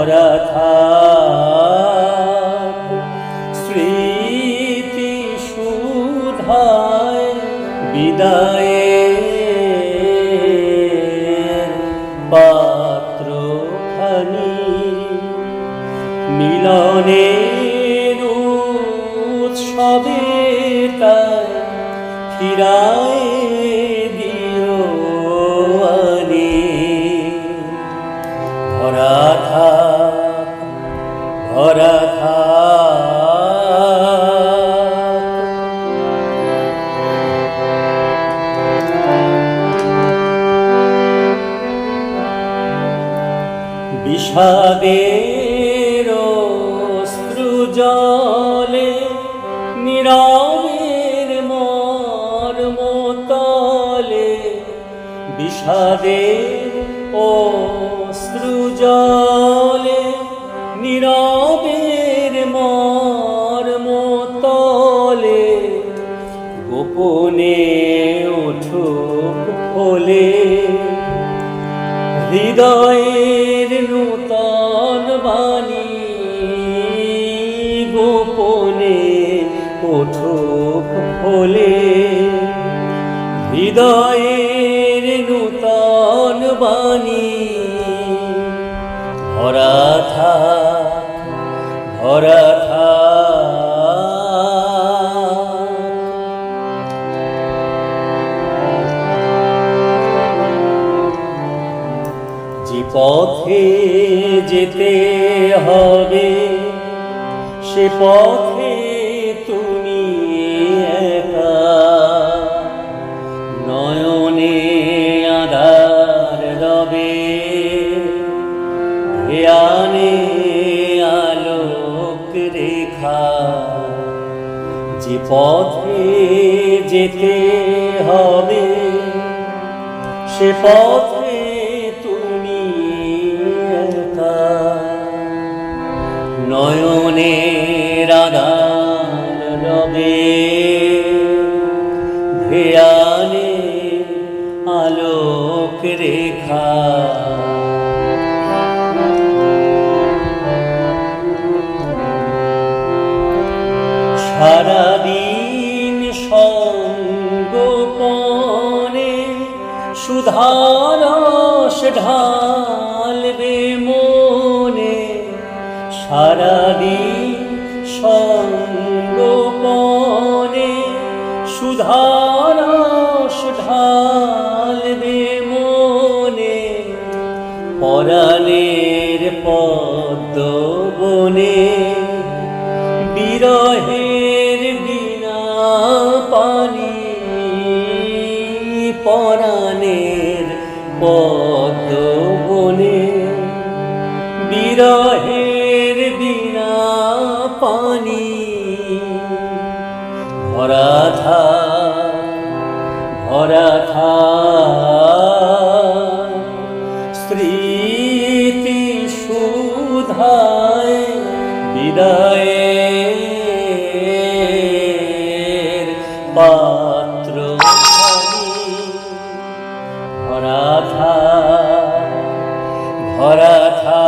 ভরা থাক স্মৃতি বিদায়ের পাত্র খানি মিলনের উৎসবে তাই ফিরায় বিষাদের অশ্রু জলে নীরবের মর্মতলে বিষাদের অশ্রু জলে নীরবের মর্মতলে গোপনে উঠুক ফলে হৃদয়ের ওঠুক ফলে হৃদয়ের নূতন বাণী। ভরা থাক ভরা যে পথে যেতে হবে সে পথে পথে যেতে হবে। সে পথে তুমি নয়নে রাধার রবে ধ্যানে আলোক রেখা। সুধারস ঢালবে মনে সারাদিন সঙ্গোপনে সুধারস ঢালবে মনে পরাণের পদ্ম বনে। বিরহের বিনা পানি পরাণের পদ্ম বনে বিরহের বিনা পানি ভরা থাক ভরা থাক। স্মৃতি সুধায় বিদায়ের পাত্র ভরা থা